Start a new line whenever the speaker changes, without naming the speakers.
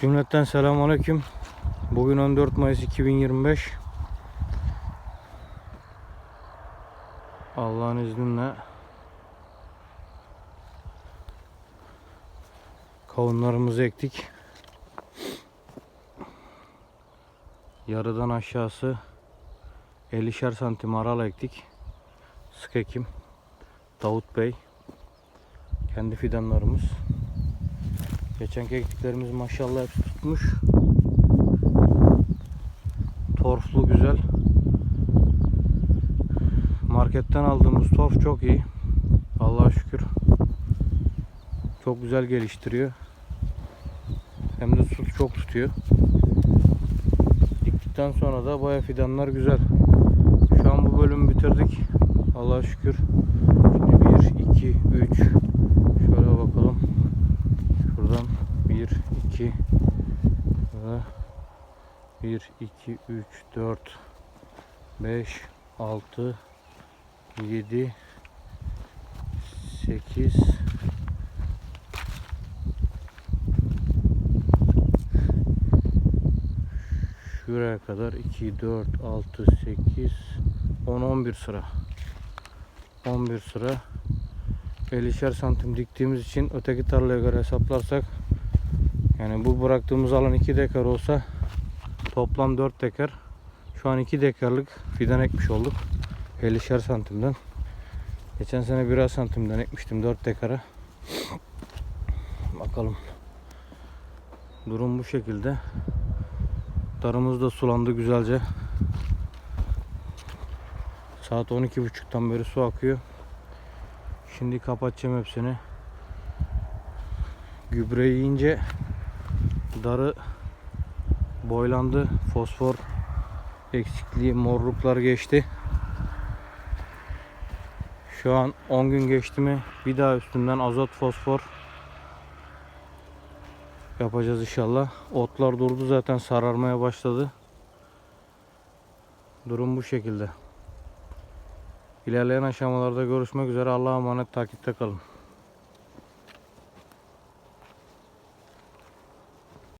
Cümletten selamun aleyküm. Bugün 14 Mayıs 2025. Allah'ın izniyle kavunlarımızı ektik. Yarıdan aşağısı 50'şer santim aral ektik. Sık ekim. Davut Bey. Kendi fidanlarımız. Geçenki ektiklerimiz maşallah hepsi tutmuş. Torflu güzel. Marketten aldığımız torf çok iyi. Allah'a şükür. Çok güzel geliştiriyor. Hem de su çok tutuyor. Diktikten sonra da baya fidanlar güzel. Şu an bu bölümü bitirdik. Allah'a şükür. Şimdi 1, 2, 3. Şöyle bakalım. Şuradan 1, 2 ve 1, 2, 3, 4, 5, 6, 7, 8, Şuraya kadar 2, 4, 6, 8, 10, 11 sıra. 11 sıra. 50'şer santim diktiğimiz için öteki tarlaya göre hesaplarsak yani bu bıraktığımız alan 2 dekar olsa toplam 4 dekar. Şu an 2 dekarlık fidan ekmiş olduk. 50'şer santimden. Geçen sene 1 santimden ekmiştim 4 dekara. Bakalım. Durum bu şekilde. Darımız da sulandı güzelce. Saat 12.30'dan beri su akıyor. Şimdi kapatacağım hepsini. Gübre yiyince darı boylandı. Fosfor eksikliği, morluklar geçti. Şu an 10 gün geçti mi bir daha üstünden azot fosfor yapacağız inşallah. Otlar durdu zaten sararmaya başladı. Durum bu şekilde. İlerleyen aşamalarda görüşmek üzere. Allah'a emanet takipte kalın.